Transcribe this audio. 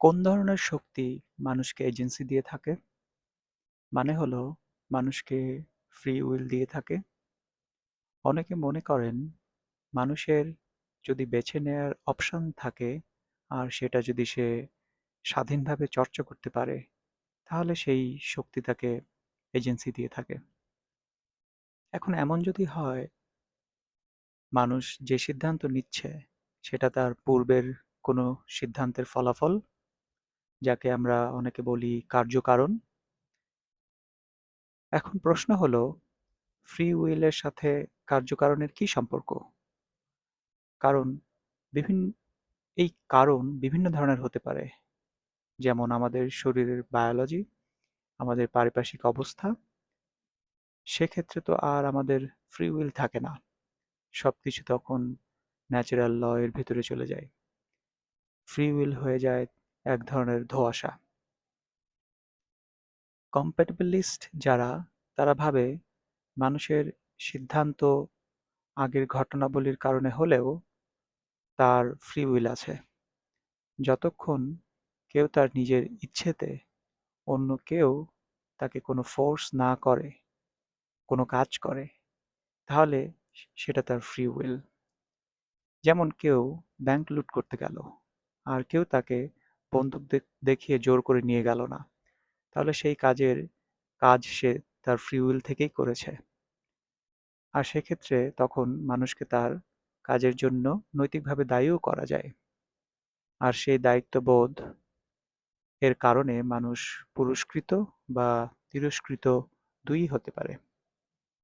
কোন ধরনের শক্তি মানুষকে এজেন্সি দিয়ে থাকে? মানে হলো মানুষকে ফ্রি উইল দিয়ে থাকে। অনেকে মনে করেন মানুষের যদি বেছে নেয়ার অপশন থাকে আর সেটা যদি সে স্বাধীনভাবে চর্চা করতে পারে, তাহলে সেই শক্তি তাকে এজেন্সি দিয়ে থাকে। এখন এমন যদি হয়, মানুষ যে সিদ্ধান্ত নিচ্ছে সেটা তার পূর্বের কোনো সিদ্ধান্তের ফলাফল যাকে আমরা অনেকে বলি কার্যকারণ। এখন প্রশ্ন হলো, ফ্রি উইলের সাথে কার্যকারণের কি সম্পর্ক? কারণ বিভিন্ন এই কারণ বিভিন্ন ধরনের হতে পারে। যেমন আমাদের শরীরের বায়োলজি আমাদের পারিপার্শ্বিক অবস্থা। সেক্ষেত্রে তো আর আমাদের ফ্রি উইল থাকে না। সব কিছু তখন ন্যাচারাল ল এর ভিতরে চলে যায়। ফ্রি উইল হয়ে যায় এক ধরনের ধোঁয়াশা। কম্প্যাটিবিলিস্ট যারা, তারা ভাবে মানুষের সিদ্ধান্ত আগের ঘটনাবলীর কারণে হলেও তার ফ্রি উইল আছে। যতক্ষণ কেউ তার নিজের ইচ্ছেতে অন্য কেউ তাকে কোনো ফোর্স না করে, কোনো কাজ করে, তাহলে সেটা তার ফ্রি উইল যেমন কেউ ব্যাংক লুট করতে গেল, আর কেউ তাকে বন্দুক দেখিয়ে জোর করে নিয়ে গেল না। তাহলে সেই কাজের কাজ সে তার ফ্রি উইল থেকেই করেছে। আর সেক্ষেত্রে তখন মানুষকে তার কাজের জন্য নৈতিকভাবে দায়ীও করা যায়। আর সেই দায়িত্ববোধ এর কারণে মানুষ পুরস্কৃত বা তিরস্কৃত দুই হতে পারে।